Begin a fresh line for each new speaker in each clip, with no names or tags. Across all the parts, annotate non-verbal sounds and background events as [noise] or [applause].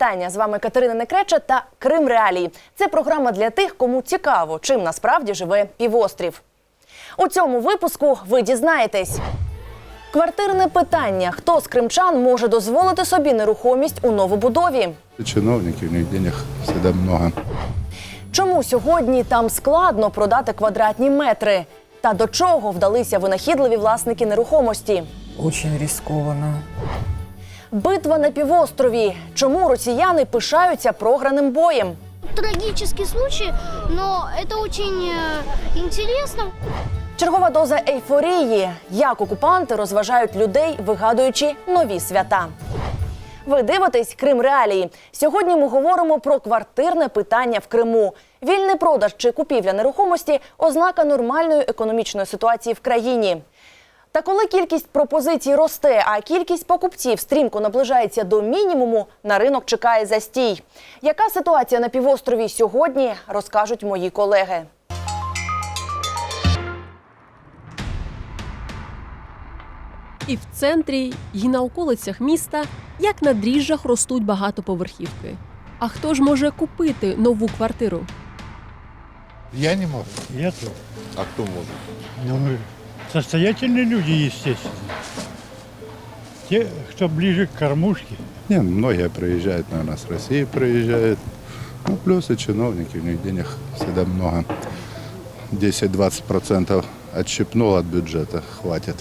Вітання з вами Катерина Некреча та Крим Реалії. Це програма для тих, кому цікаво, чим насправді живе півострів. У цьому випуску ви дізнаєтесь. Квартирне питання: хто з кримчан може дозволити собі нерухомість у новобудові?
Чиновники, у них денег всегда много.
Чому сьогодні там складно продати квадратні метри? Та до чого вдалися винахідливі власники нерухомості?
Очень рискованно.
Битва на півострові. Чому росіяни пишаються програним боєм?
трагический случай, но это очень э, интересно.
Чергова доза ейфорії. Як окупанти розважають людей, вигадуючи нові свята. Ви дивитесь Крим Реалії. Сьогодні ми говоримо про квартирне питання в Криму. Вільний продаж чи купівля нерухомості ознака нормальної економічної ситуації в країні. Та коли кількість пропозицій росте, а кількість покупців стрімко наближається до мінімуму, на ринок чекає застій. Яка ситуація на півострові сьогодні, розкажуть мої колеги.
І в центрі, і на околицях міста, як на дріжджах ростуть багатоповерхівки. А хто ж може купити нову квартиру?
Я не могу.
Я тоже.
А кто может?
Ну, состоятельные люди, естественно. Те, кто ближе к кормушке.
Не, ну, многие приезжают, наверное, с России приезжают. Ну, плюс и чиновники, у них денег всегда много. 10-20% отщипнул от бюджета, хватит.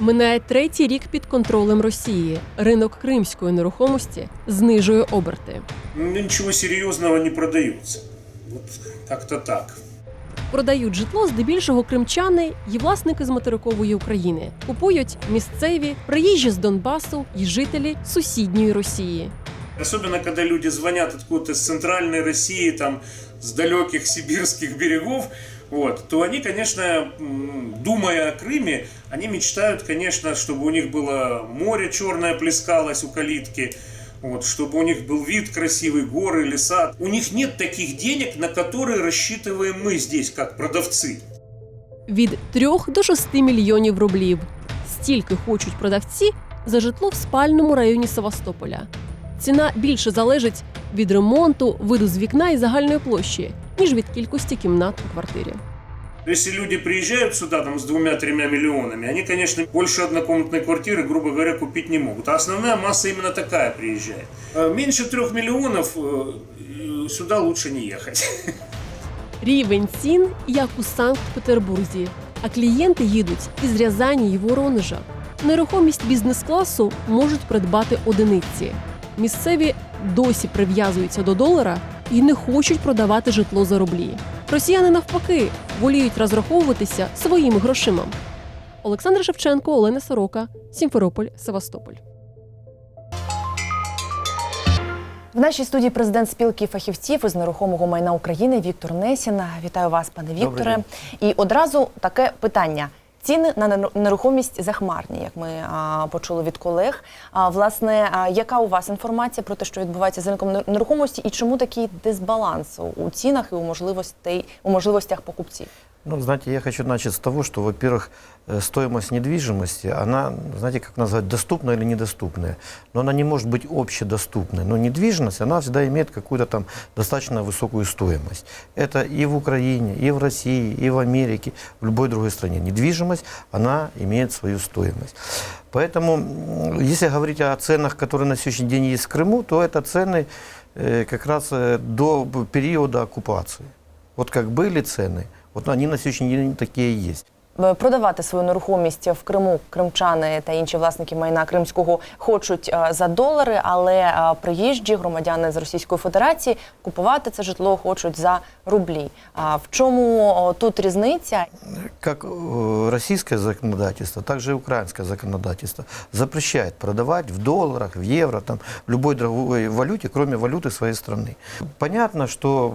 Минає третій рік під контролем Росії. Ринок кримської нерухомості знижує оберти.
Ну, Ничего серьезного не продается. Вот как-то так.
Продають житло здебільшого кримчани і власники з материкової України. Купують місцеві, приїжджі з Донбасу і жителі сусідньої Росії.
Особенно, когда люди звонят откуда-то с центральной России, там, с далеких сибирских берегов, вот, то они, конечно, м, думая о Крыме, они мечтают, конечно, чтобы у них было море черное плескалось у калитки, вот, чтобы у них был вид красивый, горы, леса. У них нет таких денег, на которые рассчитываем мы здесь, как продавцы.
від 3 до 6 мільйонів рублів. Стільки хочуть продавці за житло в спальному районі Севастополя. Ціна більше залежить від ремонту, виду з вікна і загальної площі, ніж від кількості кімнат у квартирі.
Если люди приезжают сюда там, с двумя-тремя миллионами, они, конечно, больше однокомнатной квартиры, грубо говоря, купить не могут. А основная масса именно такая приезжает. А Меньше трех миллионов э, э, сюда лучше не ехать.
Рівень цін як у Санкт-Петербурзі, а клієнти їдуть із Рязані й Воронежа. Нерухомість бізнес-класу можуть придбати одиниці. Місцеві досі прив'язуються до долара і не хочуть продавати житло за рублі. Росіяни навпаки воліють розраховуватися своїми грошима. Олександр Шевченко, Олена Сорока, Сімферополь, Севастополь.
В нашій студії президент спілки фахівців із нерухомого майна України Віктор Несін. Вітаю вас, пане Вікторе. І одразу таке питання. Ціни на нерухомість захмарні, як ми а, почули від колег. А, власне, а, яка у вас інформація про те, що відбувається з ринком нерухомості, і чому такий дисбаланс у- цінах і у можливостей у можливостях покупців?
Ну, знаете, я хочу начать с того, что, во-первых, э, стоимость недвижимости, она, знаете, как назвать, доступная или недоступная. Но она не может быть общедоступной. Но недвижимость, она всегда имеет какую-то там достаточно высокую стоимость. Это и в Украине, и в России, и в Америке, в любой другой стране. Недвижимость, она имеет свою стоимость. Поэтому, если говорить о ценах, которые на сегодняшний день есть в Крыму, то это цены э, как раз э, до периода оккупации. Вот как были цены, вот они на сегодняшний день такие есть.
Е, Продавати свою нерухомість в Криму кримчани та інші власники майна кримського хочуть е, за долари, але е, приїжджі громадяни з Російської Федерації купувати це житло хочуть за рублі. А в чому о, тут різниця?
Как э, российское законодательство, так же и украинское законодательство запрещает продавать в долларах, в евро, там, в любой другой валюте, кроме валюты своей страны. Понятно, что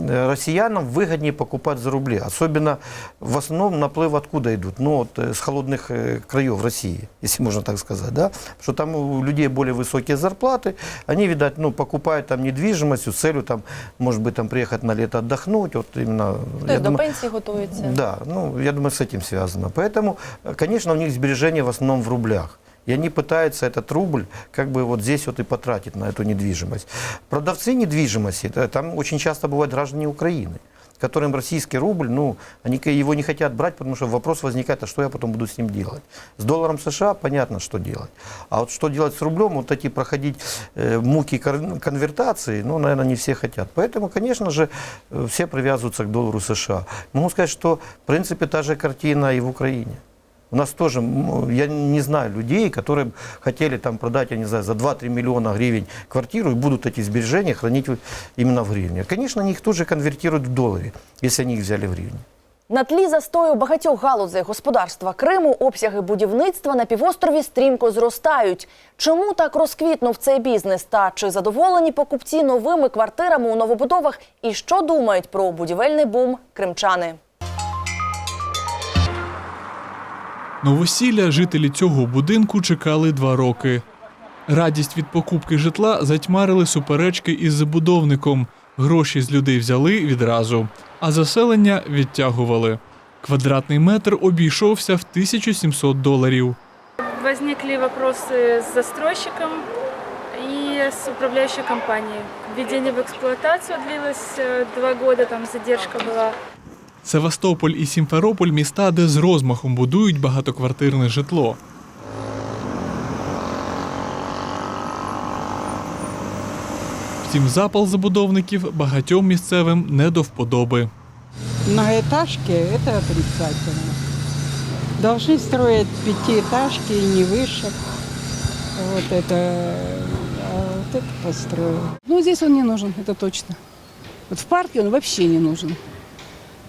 э, россиянам выгоднее покупать за рубли, особенно в основном наплыв откуда идут? Ну, вот, э, с холодных э, краев России, если можно так сказать, да? Потому что там у людей более высокие зарплаты, они, видать, ну, покупают там недвижимость с целью, там, может быть, там приехать на лето отдохнуть, вот именно.
Хтось
я
до
думаю,
пенсії готується.
да, ну, я думаю, с этим связано. Поэтому, э, конечно, у них сбережения в основном в рублях. И они пытаются этот рубль как бы вот здесь вот и потратить на эту недвижимость. Продавцы недвижимости, это- там очень часто бывают граждане Украины, которым российский рубль, ну, они к- его не хотят брать, потому что вопрос возникает, а что я потом буду с ним делать? С долларом США понятно, что делать. А вот что делать с рублем, вот эти проходить э, муки кон- конвертации, ну, наверное, не все хотят. Поэтому, конечно же, э, все привязываются к доллару США. Могу сказать, что, в принципе, та же картина и в Украине. У нас тоже, м, я не знаю людей, которые б хотели там продать, я не знаю, за 2-3 миллиона гривен квартиру и будут эти сбережения хранить в- именно в гривне. Конечно, они их тоже конвертируют в доллары, если они их взяли в гривне.
На тлі застою багатьох галузей господарства Криму обсяги будівництва на півострові стрімко зростають. Чому так розквітнув цей бізнес? Та чи задоволені покупці новими квартирами у новобудовах? І що думають про будівельний бум кримчани?
Новосілля жителі цього будинку чекали два роки. Радість від покупки житла затьмарили суперечки із забудовником. Гроші з людей взяли відразу, а заселення відтягували. Квадратний метр обійшовся в 1700 доларів.
Возникли вопросы с застройщиком и с управляющей компанией. Введение в эксплуатацию длилось э, два года, там задержка была.
Севастополь і Сімферополь міста, де з розмахом будують багатоквартирне житло. Втім, запал забудовників багатьом місцевим не до вподоби.
Многоэтажки – это отрицательно. Должны строить пятиэтажки и не выше. Вот это, а вот это построил.
Ну, здесь он не нужен, это точно. Вот в парке он вообще не нужен.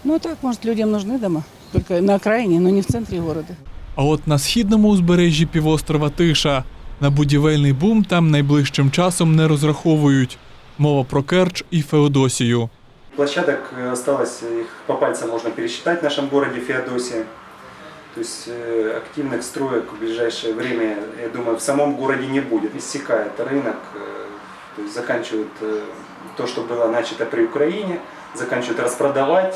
Ну, так, может, людям нужны дома. Только на окраине, но не в центре города.
А от на східному узбережжі півострова Тиша на будівельний бум там найближчим часом не розраховують. Мова про Керч і Феодосію.
Площадок э, осталось, их по пальцам можно пересчитать в нашем городе Феодосия. То есть э, активных строек в ближайшее время, я думаю, в самом городе не будет. Иссякает рынок, э, то есть заканчивают э, то, что было начато при Украине, заканчивают распродавать.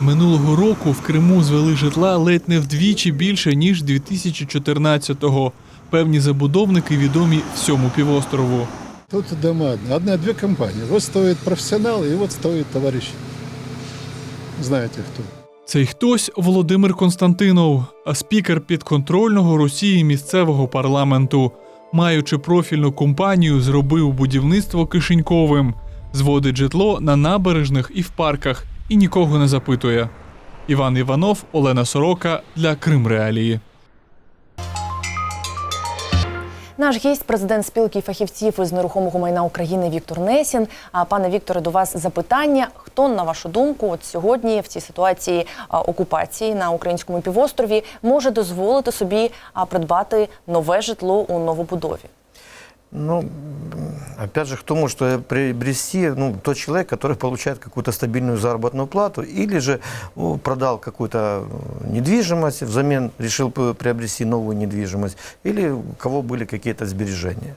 Минулого року в Криму звели житла ледь не вдвічі більше ніж 2014-го. Певні забудовники відомі всьому півострову.
Тут дома одна-две компании. Вот стоит профессионал, и вот стоит товарищ. Знаете кто.
Цей хтось Володимир Константинов, а спікер підконтрольного Росії місцевого парламенту. Маючи профільну компанію, зробив будівництво кишеньковим, зводить житло на набережних і в парках і нікого не запитує. Іван Іванов, Олена Сорока для Крим Реалії.
Наш гість, президент спілки фахівців із нерухомого майна України Віктор Несін. А пане Вікторе, до вас запитання: хто на вашу думку, от сьогодні в цій ситуації окупації на українському півострові може дозволити собі придбати нове житло у новобудові?
Ну, опять же, кто может э, приобрести, ну, тот человек, который получает какую-то стабильную заработную плату, или же ну, продал какую-то недвижимость, взамен решил приобрести новую недвижимость, или у кого были какие-то сбережения.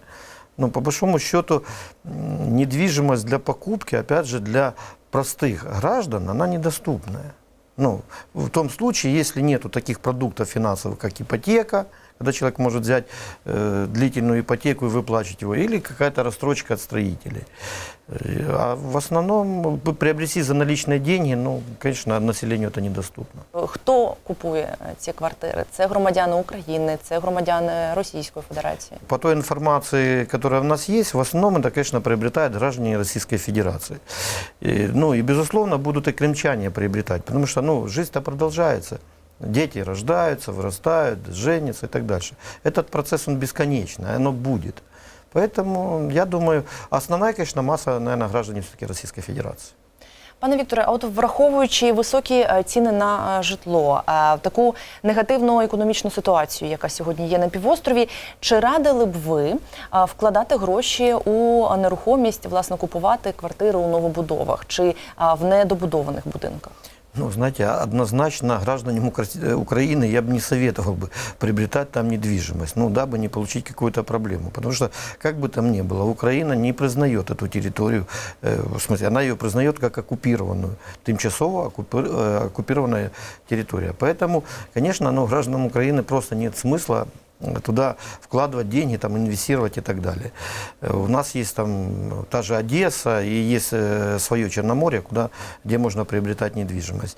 Но по большому счету недвижимость для покупки, опять же, для простых граждан, она недоступная. Ну, в том случае, если нету таких продуктов финансовых, как ипотека, когда человек может взять э, длительную ипотеку и выплачивать его, или какая-то рассрочка от строителей. Э, А в основном э, приобрести за наличные деньги, ну, конечно, населению это недоступно.
Хто купує е, ці квартири? Це громадяни України, це громадяни Російської Федерації.
По той информации, которая у нас есть, в основном это, конечно, приобретают граждане Российской Федерации. И, ну и, безусловно, будут и крымчане приобретать, потому что, ну, жизнь-то продолжается. Дети рождаются, вырастают, женятся и так дальше. Этот процесс, он бесконечный, оно будет. Поэтому, я думаю, основная, конечно, масса, наверное, граждане все-таки Российской Федерации.
Пане Вікторе, а от враховуючи високі е, ціни на е, житло, е, таку негативну економічну ситуацію, яка сьогодні є на півострові, чи радили б ви е, вкладати гроші у нерухомість, власне, купувати квартири у новобудовах чи е, в недобудованих будинках?
Ну, знаете, однозначно гражданам Укра- э, Украины я бы не советовал бы приобретать там недвижимость, ну, дабы не получить какую-то проблему. Потому что, как бы там ни было, Украина не признает эту территорию, э, в смысле, она ее признает как оккупированную, тимчасово оккупи- э, оккупированная территория. Поэтому, конечно, ну, гражданам Украины просто нет смысла э, туда вкладывать деньги, там, инвестировать и так далее. Э, У нас есть там та же Одесса и есть э, свое Черноморье, куда, где можно приобретать недвижимость.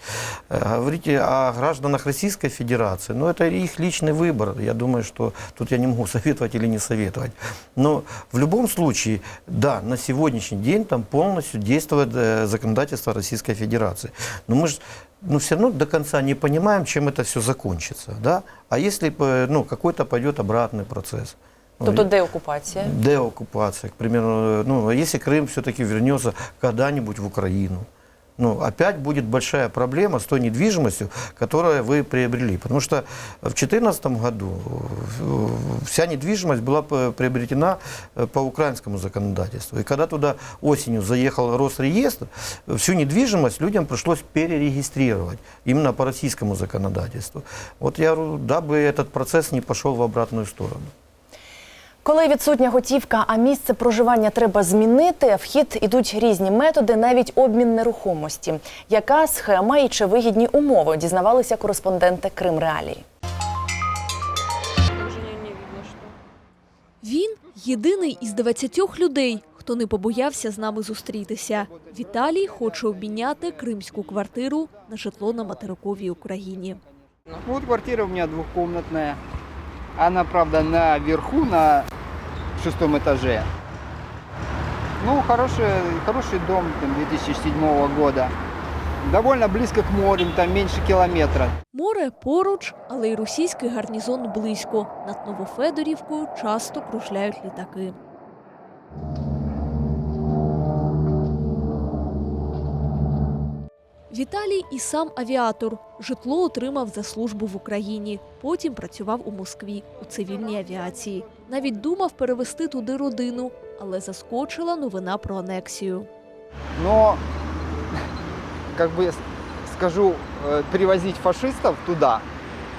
Э, Говорите о гражданах Российской Федерации, ну это их личный выбор. Я думаю, что тут я не могу [laughs] советовать или не советовать. Но в любом случае, да, на сегодняшний день там полностью действует законодательство Российской Федерации. Но мы же ну, все равно до конца не понимаем, чем это все закончится. Да? А если э, ну, какой-то пойдет обратный процесс? Ну,
Тобто деокупація.
деоккупация, к примеру, э, ну, если Крым все-таки вернется когда-нибудь в Украину, ну, опять будет большая проблема с той недвижимостью, которую вы приобрели. Потому что в 2014 году вся недвижимость была приобретена э, по украинскому законодательству. И когда туда осенью заехал Росреестр, всю недвижимость людям пришлось перерегистрировать именно по российскому законодательству. Вот я говорю, дабы этот процесс не пошел в обратную сторону.
Коли відсутня готівка, а місце проживання треба змінити, в хід ідуть різні методи, навіть обмін нерухомості. Яка схема і чи вигідні умови дізнавалися кореспонденти Крим Реалії.
Він єдиний із 20 людей, хто не побоявся з нами зустрітися. Віталій хоче обміняти кримську квартиру на житло на материковій Україні.
Вот квартира у меня двухкомнатная. Она, правда, наверху, на шестом этаже. Ну, хороший, хороший дом там, 2007 года. Довольно близько к морю, там менше кілометра.
Море поруч, але й російський гарнізон близько. Над Новофедорівкою часто кружляють літаки. Віталій і сам авіатор. Житло отримав за службу в Україні. Потім працював у Москві у цивільній авіації. Навіть думав перевести туди родину, але заскочила новина про анексію.
Но, как бы с- скажу, э, перевозить фашистов туда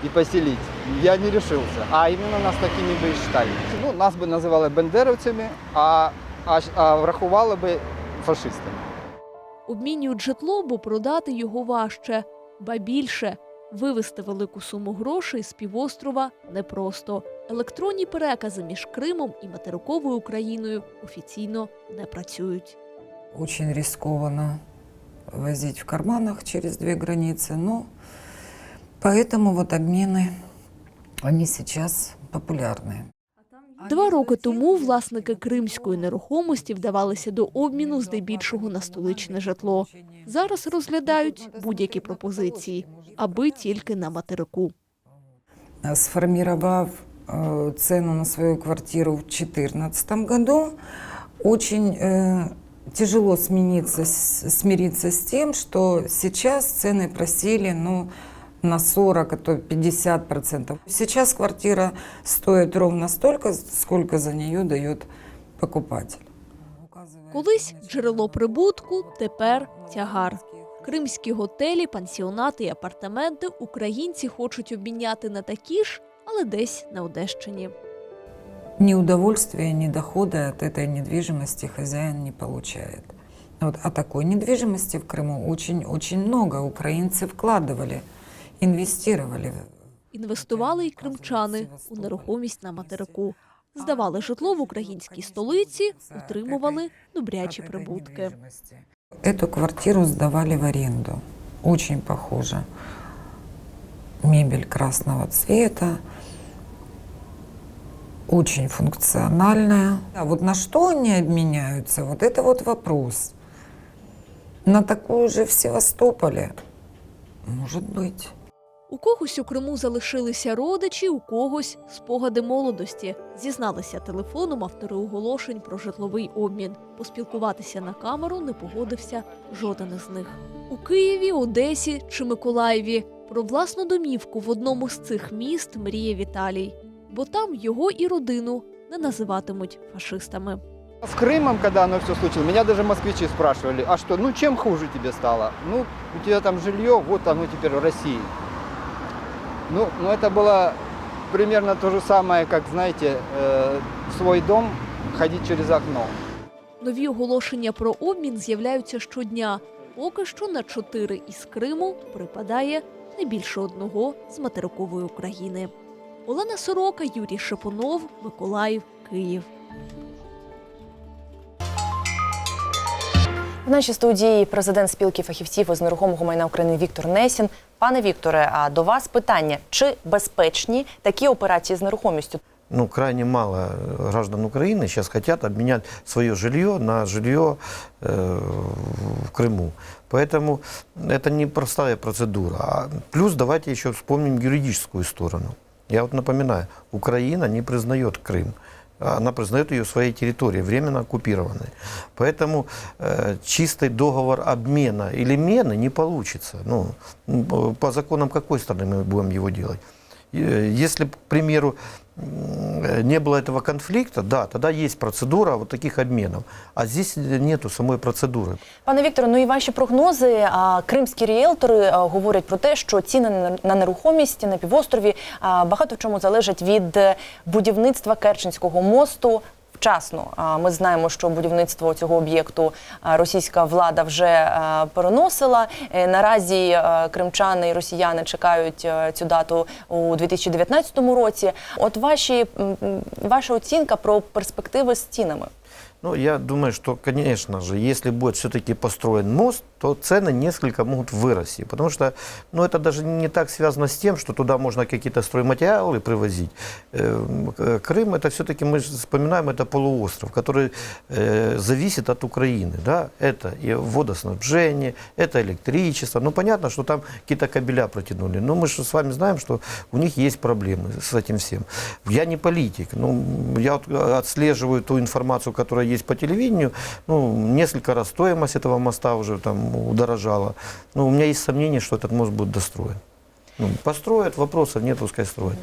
и поселить я не решился. А именно нас такими бы и считали. Ну, нас бы называли бендеровцами, а, а, щ- а врахували бы фашистами.
Обмінюють житло, бо продати його важче. Ба більше вивезти велику суму грошей з півострова непросто. Електронні перекази між Кримом і материковою Україною офіційно не працюють.
Очень рискованно возить в карманах через две границы, но поэтому вот обмены, они сейчас популярны.
Два роки тому власники кримської нерухомості вдавалися до обміну здебільшого на столичне житло. Зараз розглядають будь-які пропозиції, аби тільки на материку.
А Сформировав э, цену на свою квартиру в 2014 году, очень э, тяжело смениться, с- смириться с тем, что сейчас цены просели ну, на 40, а то 50 процентов. Сейчас квартира стоит ровно столько, сколько за нее дает покупатель.
Колись джерело прибутку, тепер тягар. Кримські готелі, пансіонати і апартаменти українці хочуть обміняти на такі ж, але десь на Одещині.
Ни удовольствия, ни дохода от этой недвижимости хозяин не получает. Вот, а такой недвижимости в Крыму очень-очень много. Украинцы вкладывали, инвестировали.
Інвестували й кримчани у нерухомість на материку. Здавали житло в українській столиці, отримували добрячі прибутки.
Эту квартиру сдавали в аренду. Очень похоже. Мебель красного цвета, очень функциональная. А вот на что они обменяются, вот это вот вопрос. На такую же в Севастополе? Может быть.
У когось у Криму залишилися родичі, у когось спогади молодості. Зізналися телефоном автори оголошень про житловий обмін. Поспілкуватися на камеру не погодився жоден із них. У Києві, Одесі чи Миколаєві про власну домівку в одному з цих міст мріє Віталій, бо там його і родину не називатимуть фашистами.
С Крымом, когда оно все случилось, меня даже москвичи спрашивали, а что, ну чем хуже тебе стало? Ну, у тебя там жилье, вот оно теперь в России. Ну, ну это было примерно то же самое, как, знаете, э, в свой дом ходить через окно.
Нові оголошення про обмін з'являються щодня. Поки що на чотири із Криму припадає не більше одного з материкової України. Олена Сорока, Юрій Шипунов, Миколаїв, Київ.
В нашій студії президент спілки фахівців із нерухомого майна України Віктор Несін. Пане Вікторе, а до вас питання: чи безпечні такі операції з нерухомістю?
ну, крайне мало э, граждан Украины сейчас хотят обменять свое жилье на жилье э, в Крыму. Поэтому это не простая процедура. А плюс давайте еще вспомним юридическую сторону. Я вот напоминаю, Украина не признает Крым. Она признает ее своей территорией, временно оккупированной. Поэтому э, чистый договор обмена или мены не получится. Ну, м, по законам какой страны мы будем его делать? Э, Если, к примеру, м, не было этого конфликта, да, тогда есть процедура вот таких обменов. А здесь нету самой процедуры.
Пане Вікторе, ну і ваші прогнози. А, кримські ріелтори а, говорять про те, що ціни на- на нерухомість на півострові а, багато в чому залежать від е, будівництва Керченського мосту. Вчасно ми знаємо, що будівництво цього об'єкту російська влада вже переносила. Е, Наразі кримчани і росіяни чекають е, цю дату у 2019 році. От ваші ваша оцінка про перспективи з цінами.
Ну, я думаю, что, конечно же, если будет все-таки построен мост, то цены несколько могут вырасти. Потому что ну, это даже не так связано с тем, что туда можно какие-то стройматериалы привозить. Э, э, Крым, это все-таки, мы вспоминаем, это полуостров, который э, зависит от Украины. Да? Это и водоснабжение, это электричество. Ну, понятно, что там какие-то кабеля протянули. Но мы же с вами знаем, что у них есть проблемы с этим всем. Я не политик, но я отслеживаю ту информацию, которая есть по телевидению. Ну, несколько раз стоимость этого моста уже там удорожала. Но у меня есть сомнение, что этот мост будет достроен. Ну, построят, вопросов нет, пускай строят.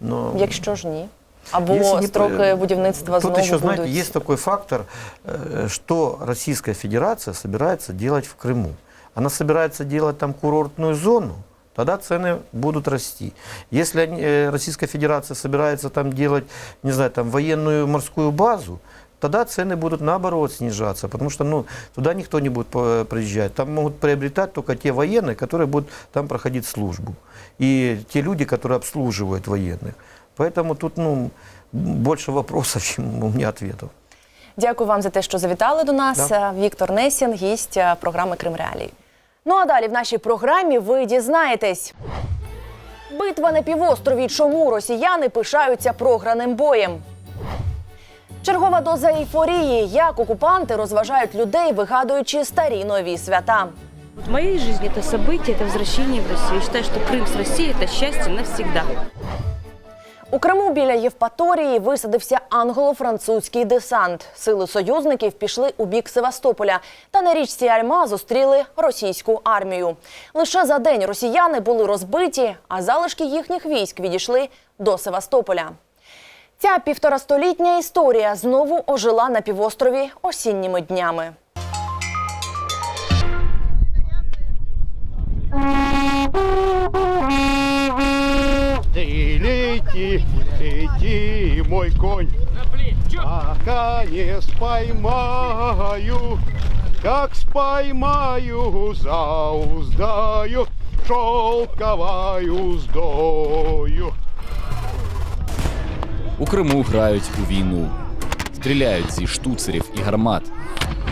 Но...
Якщо ж ні. Або
Если
строки будівництва
Тут еще, знаете, есть такой фактор, э, что Российская Федерация собирается делать в Крыму. Она собирается делать там курортную зону, тогда цены будут расти. Если они, э, Российская Федерация собирается там делать, не знаю, там военную морскую базу, тогда цены будут наоборот снижаться, потому что ну, туда никто не будет по- приезжать. Там могут приобретать только те военные, которые будут там проходить службу. И те люди, которые обслуживают военных. Поэтому тут ну, больше вопросов, [laughs] чем у меня ответов.
Дякую вам за те, що завітали до нас.
Да.
Е, Віктор Несін, гість е, програми Крим Реалії. Ну а далі в нашій програмі ви дізнаєтесь. Битва на півострові. Чому росіяни пишаються програним боєм? Чергова доза ейфорії. Як окупанти розважають людей, вигадуючи старі нові свята.
Вот в моей жизни это событие, это возвращение в Россию. Я считаю, что Крым с Россией – это счастье навсегда.
У Криму біля Євпаторії висадився англо-французький десант. Сили союзників пішли у бік Севастополя. Та на річці Альма зустріли російську армію. Лише за день росіяни були розбиті, а залишки їхніх військ відійшли до Севастополя. Ця півторастолітня історія знову ожила на півострові осінніми днями.
Ты лети, лети, мой конь, пока не споймаю, как споймаю, зауздаю, шелковою уздою.
У Криму грають у війну, стріляють зі штуцерів і гармат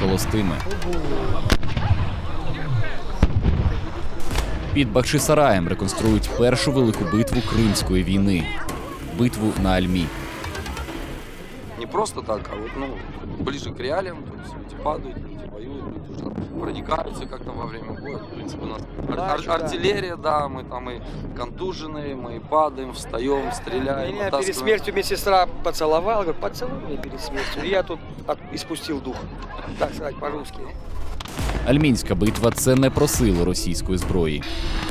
холостими. Під Бахчисараєм реконструюють першу велику битву Кримської війни битву на Альмі.
не просто так, а вот, ну, ближе к реалиям, то есть люди падают, люди воюют, люди уже проникаются как-то во время боя. В принципе, у нас ар- ар-
Да, да.
артиллерия, да, мы там и контуженные, мы и падаем, встаем, стреляем,
Меня перед
оттаскиваем.
смертью медсестра поцеловала, говорит, поцелуй меня перед смертью. И я тут от- испустил дух, так сказать, по-русски.
Альмінська битва це не про силу російської зброї.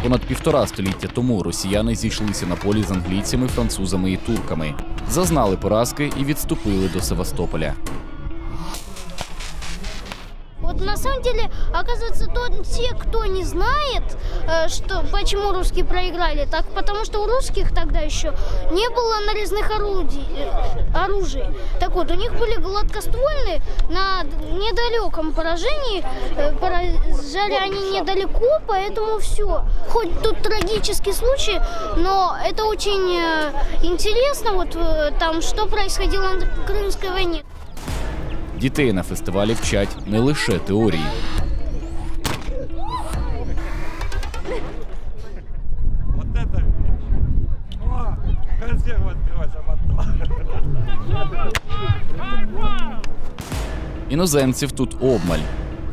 Понад півтора століття тому росіяни зійшлися на полі з англійцями, французами і турками, зазнали поразки і відступили до Севастополя.
Вот Вот на самом деле, оказывается, то, те, кто не знает, э, что, почему русские проиграли, так потому что у русских тогда еще не было нарезных орудий, э, оружий. Так вот, у них были гладкоствольные, на недалеком поражении, э, поражали они недалеко, поэтому все. Хоть тут трагический случай, но это очень э, интересно, вот э, там, что происходило на Крымской войне.
Дітей на фестивалі вчать не лише теорії. Іноземців тут обмаль.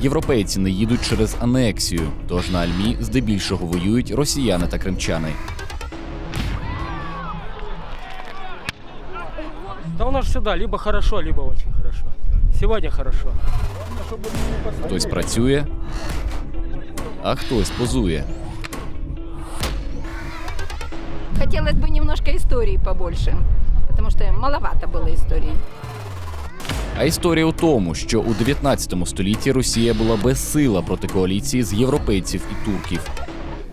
Європейці не їдуть через анексію, тож на Альмі здебільшого воюють росіяни та кримчани.
Да у нас всегда либо хорошо, либо очень хорошо. Сегодня хорошо.
Хтось працює, а хтось позує.
Хотелось бы немножко истории побольше, потому что маловато было истории.
А історія у тому, що у 19 столітті Росія була безсила проти коаліції з європейців і турків.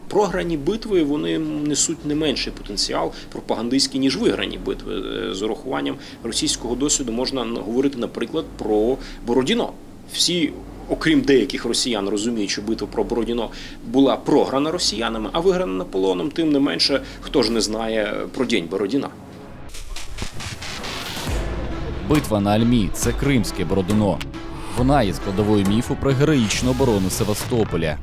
Програні битви вони несуть не менший потенціал пропагандистський, ніж виграні битви. Е, З урахуванням російського досвіду можна говорити, наприклад, про Бородіно. Всі, окрім деяких росіян, розуміють, що битва про Бородіно була програна росіянами, а виграна Наполеоном, тим не менше, хто ж не знає про день Бородіна.
Битва на Альмі це кримське Бородино. Вона є складовою міфу про героїчну оборону Севастополя,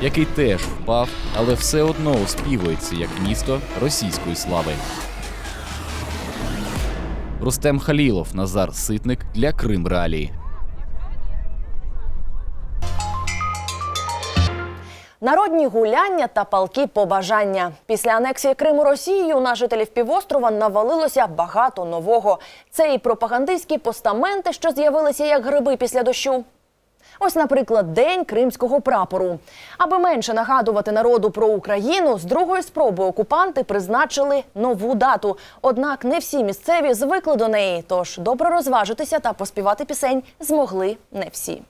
який теж впав, але все одно оспівується як місто російської слави. Рустем Халілов, Назар Ситник для Крим Реалії.
Народні гуляння та палки побажання. Після анексії Криму Росією на жителів півострова навалилося багато нового. Це і пропагандистські постаменти, що з'явилися як гриби після дощу. Ось, наприклад, День кримського прапору. Аби менше нагадувати народу про Україну, з другої спроби окупанти призначили нову дату. Однак не всі місцеві звикли до неї. Тож добре розважитися та поспівати пісень змогли не всі.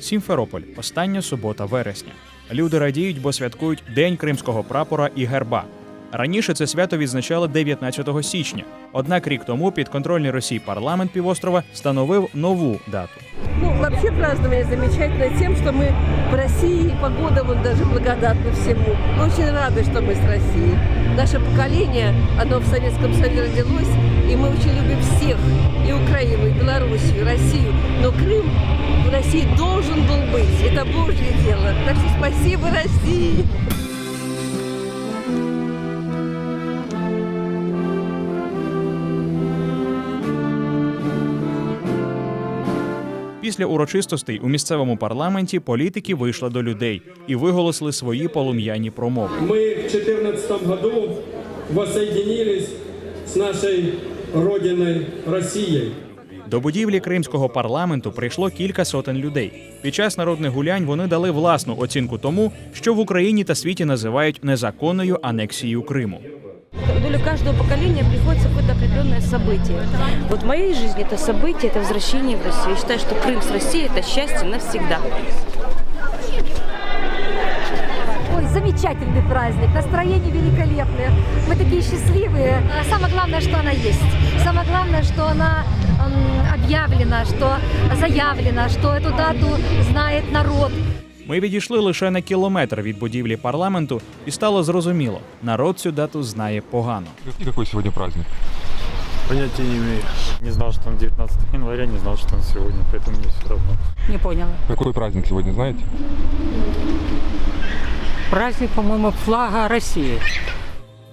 Сімферополь остання субота вересня. Люди радіють, бо святкують День кримського прапора і герба. Раніше це свято відзначали 19 січня. Однак рік тому підконтрольний Росії парламент півострова встановив нову дату.
Ну, вообще празднование замечательное тем, что мы в России, и погода вот даже благодатна всему. Мы очень рады, что мы с Россией. Наше поколение, оно в Советском Союзе родилось, и мы очень любим всех, и Украину, и Белоруссию, и Россию. Но Крым в России должен был быть, это Божье дело. Так что спасибо России!
Після урочистостей у місцевому парламенті політики вийшли до людей і виголосили свої полум'яні промови.
Мы в 2014 году воссоединились с нашей родиной Россией.
До будівлі кримського парламенту прийшло кілька сотень людей. Під час народних гулянь вони дали власну оцінку тому, що в Україні та світі називають незаконною анексією Криму.
Доля каждого поколения приходится какое-то определенное событие. Вот в моей жизни это событие, это возвращение в Россию. Я считаю, что Крым с Россией – это счастье навсегда.
Ой, замечательный праздник, настроение великолепное. Мы такие счастливые. Самое главное, что она есть. Самое главное, что она объявлена, что заявлена, что эту дату знает народ.
Ми відійшли лише на кілометр від будівлі парламенту, і стало зрозуміло, народ цю дату знає погано.
Какой сегодня праздник?
Понятия не имею. Не знал, что он 19 [laughs] января, не знал, что он сегодня, поэтому мне все равно.
Не поняла.
Какой праздник сегодня, знаете?
Праздник, по-моему, флага России.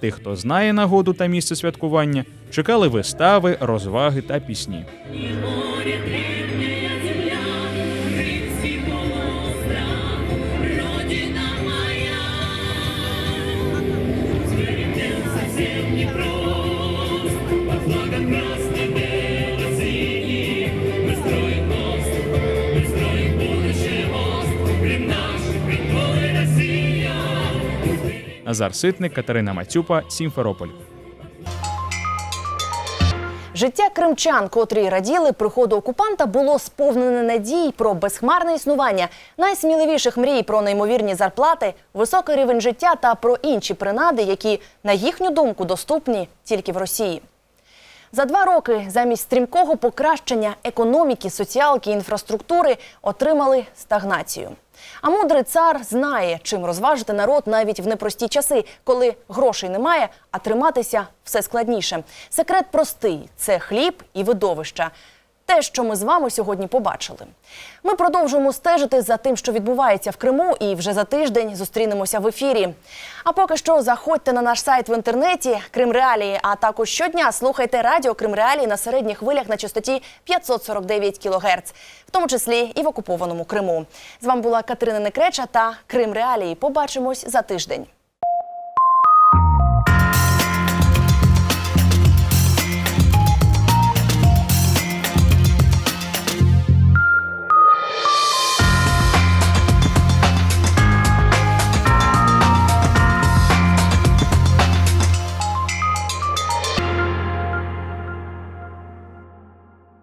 Тих, хто знає нагоду та місце святкування, чекали вистави, розваги та пісні. Назар Ситник, Катерина Мацюпа, Сімферополь.
Життя кримчан, котрі раділи приходу окупанта, було сповнене надій про безхмарне існування, найсміливіших мрій про неймовірні зарплати, високий рівень життя та про інші принади, які, на їхню думку, доступні тільки в Росії. За два роки замість стрімкого покращення економіки, соціалки, інфраструктури отримали стагнацію. А мудрий цар знає, чим розважити народ навіть в непрості часи, коли грошей немає, а триматися все складніше. Секрет простий це хліб і видовища. Те, що ми з вами сьогодні побачили. Ми продовжуємо стежити за тим, що відбувається в Криму, і вже за тиждень зустрінемося в ефірі. А поки що заходьте на наш сайт в інтернеті Крим Реалії, а також щодня слухайте радіо Крим Реалії на середніх хвилях на частоті 549 кГц, в тому числі і в окупованому Криму. З вами була Катерина Некреча та Крим Реалії. Побачимось за тиждень.